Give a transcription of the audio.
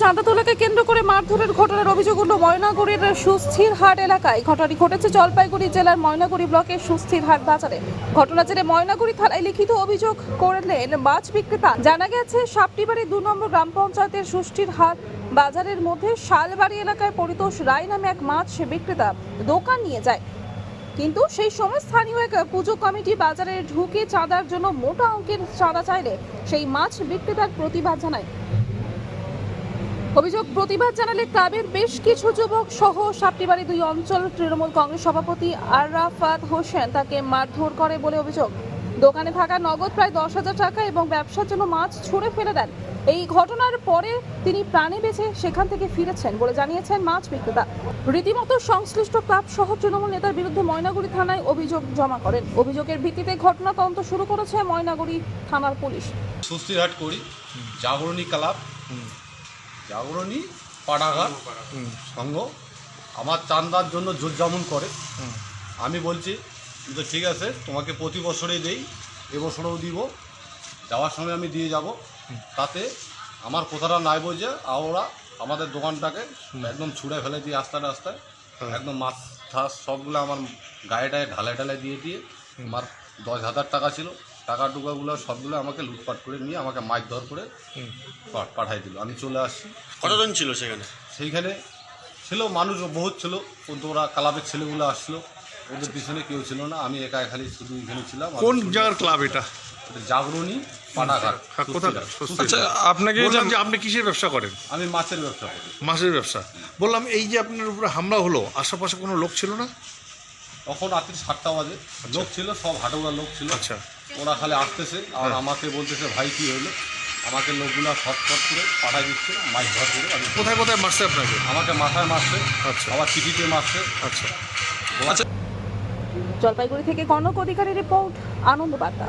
চাঁদা তোলাকে কেন্দ্র করে মারধরের ঘটনার অভিযোগ উঠল ময়নাগুড়ির সুস্থির হাট এলাকায়। ঘটনাটি ঘটেছে জলপাইগুড়ি জেলার ময়নাগুড়ি ব্লকের সুস্থির হাট বাজারে। ঘটনা জেরে ময়নাগুড়ি থানায় লিখিত অভিযোগ করলেন মাছ বিক্রেতা। জানা গেছে, সাপটিবাড়ি দু নম্বর গ্রাম পঞ্চায়েতের সুষ্ঠির হাট বাজারের মধ্যে শালবাড়ি এলাকায় পরিতোষ রায় নামে এক মাছ বিক্রেতা দোকান নিয়ে যায়। কিন্তু সেই সময় স্থানীয় এক পুজো কমিটি বাজারে ঢুকে চাঁদার জন্য মোটা অঙ্কের চাঁদা চাইলে সেই মাছ বিক্রেতার প্রতিবাদ জানায়। অভিযোগ প্রতিবাদ জানালে ক্লাবের বেশ কিছু যুবক সহ সাপটিবাড়ি দুই অঞ্চল তৃণমূল কংগ্রেস সভাপতি আরাফাত হোসেন তাকে মারধর করে বলে অভিযোগ। দোকানে থাকা নগদ প্রায় দশ হাজার টাকা এবং ব্যবসার জন্য মাছ ছুঁড়ে ফেলে দেন। এই ঘটনার পরে তিনি প্রাণে বেঁচে সেখান থেকে ফিরেছেন বলে জানিয়েছেন মাছ বিক্রেতা। রীতিমতো সংশ্লিষ্ট ক্লাব সহ তৃণমূল নেতার বিরুদ্ধে ময়নাগুড়ি থানায় অভিযোগ জমা করেন। অভিযোগের ভিত্তিতে ঘটনা তদন্ত শুরু করেছে ময়নাগুড়ি থানার পুলিশ। সুস্থিরহাট করি জাগরণী ক্লাব। জাগরণী পাড়াঘাট সংঘ আমার চান্দার জন্য জোর যেমন করে। আমি বলছি তো ঠিক আছে তোমাকে প্রতি বছরেই দেই এবছরেও দিব। যাওয়ার সময় আমি দিয়ে যাব। তাতে আমার কথাটা নাই বোঝে ওরা আমাদের দোকানটাকে একদম ছুঁড়ে ফেলে দিয়ে আস্তে রাস্তায় একদম মাছ ঠাস সবগুলো আমার গায়ে টায়ে ঢালাই ঢালাই দিয়ে দিয়ে আমার দশ হাজার টাকা ছিল। টাকা টুকাগুলো সবগুলো আমাকে লুটপাট করে নিয়ে আমাকে মাছ ধর করে পাঠাই দিল। আমি চলে আসছি কতজন ছিল সেখানে? সেইখানে ছিল মানুষ বহুত ছিল। কিন্তু ওরা ক্লাবের ছেলেগুলো আসলো। ওদের পিছনে কেউ ছিল না। আমি একা খালি শুধু এখানে ছিলাম। কোন জায়গার ক্লাব এটা? জাগরণী পানাঘাট হ্যাঁ, আচ্ছা আপনাকে যে আপনি কিসের ব্যবসা করেন? আমি মাছের ব্যবসা করি। মাছের ব্যবসা। বললাম এই যে আপনার উপরে হামলা হলো আশেপাশে কোনো লোক ছিল না? তখন রাত্রি সাতটা বাজে। লোক ছিল সব হাটুয়া লোক ছিল। আচ্ছা। ওরা খালি আসতেছে আর আমাকে বলতেছে ভাই কি হলো? আমাকে লোকগুলো শর্টকট করে পাঠাই দিচ্ছে মাছ ধর করে। আমি কোথায় কোথায় মারছে আপনাকে? আমাকে মাথায় মারছে আচ্ছা। আবার চিঠিতে মারছে। আচ্ছা। জলপাইগুড়ি থেকে কনক অধিকারী রিপোর্ট আনন্দ বার্তা